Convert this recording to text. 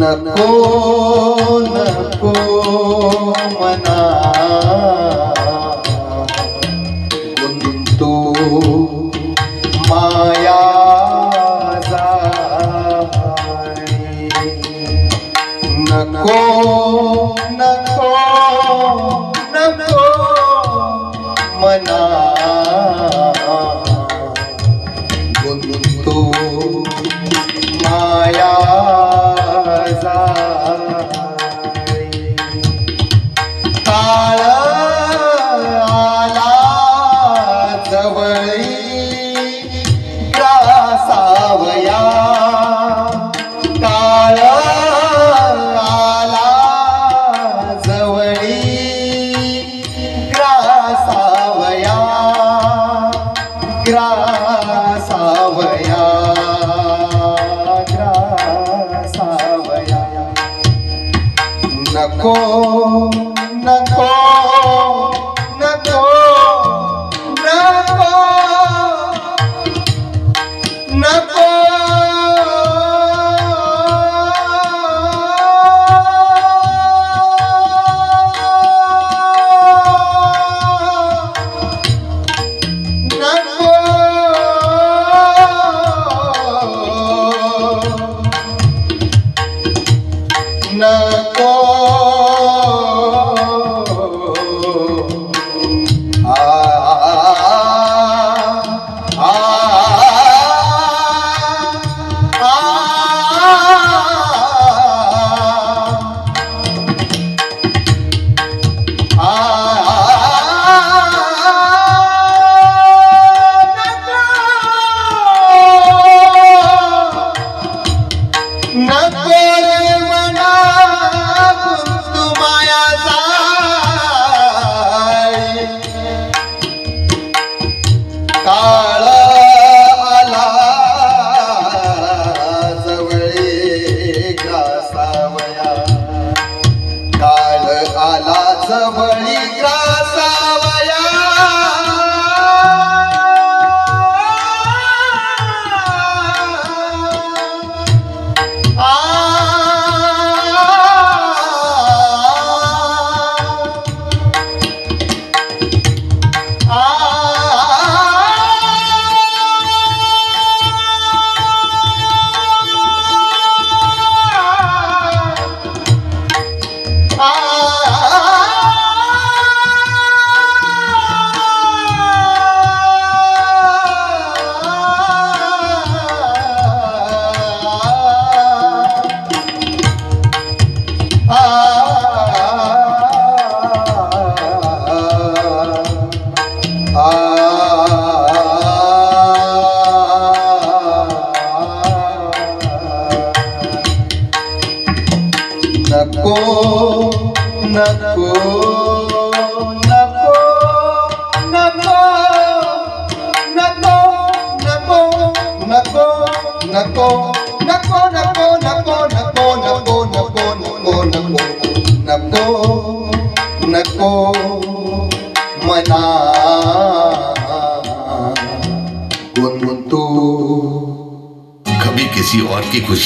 नको नको मना गुंतू माया जाळी. नको नको नको मना जवळी ग्रासावया काळ आला जवळी ग्रासावया ग्रासावया ग्रासावया नको नको नको नको नको नको नको नको नको नको नको किसी और की खुशी